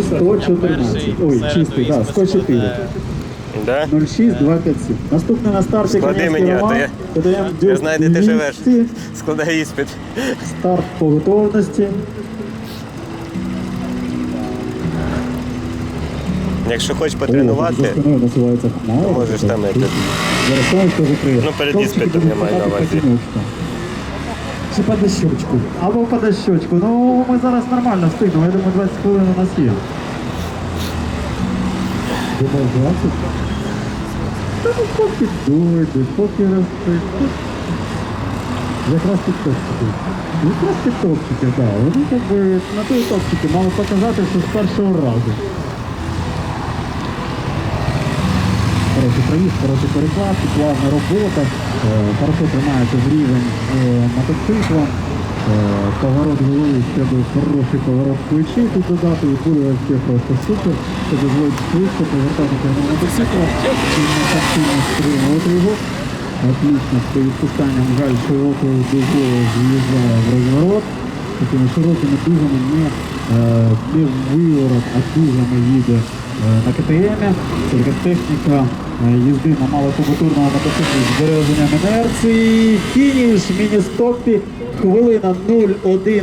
114. Ой, чистий, так, 104. Да? 06 257. Наступний на старті Склади мені, а то я- Додаємо Я знаю, де ти живеш. Складай іспит. Старт по готовності. Якщо хочеш потренувати, можеш там як-. Ну, перед іспитом я маю на увазі. Чи по дощочку. Або по дощочку. Ну, ми зараз нормально встигнемо. Я думаю, 20 хвилин у нас є. Думав, 20? Та ну поки дойде, поки розпить. Якраз під топчики. Якраз під топчики, так. Вони как би на той топчики мали показати, що з першого разу. Хороший проїзд, хороший переклад, плавна робота, е, хорошо тримається в рівень мотоциклом. Е, Поворот голови, ще хороший поворот плечей тут додати, і буде вообще просто супер. Це дозволить швидко повертатися на мотоцикла. його. Отлично, з відпусканням жаль широкою дугою з'їжджає в розворот. Такими широкими дугами не, не в їде е, на КТМ. Техніка е, їзди на малокубатурному мотоциклі з збереженням інерції. Фініш, міні-стопі, хвилина 0,1.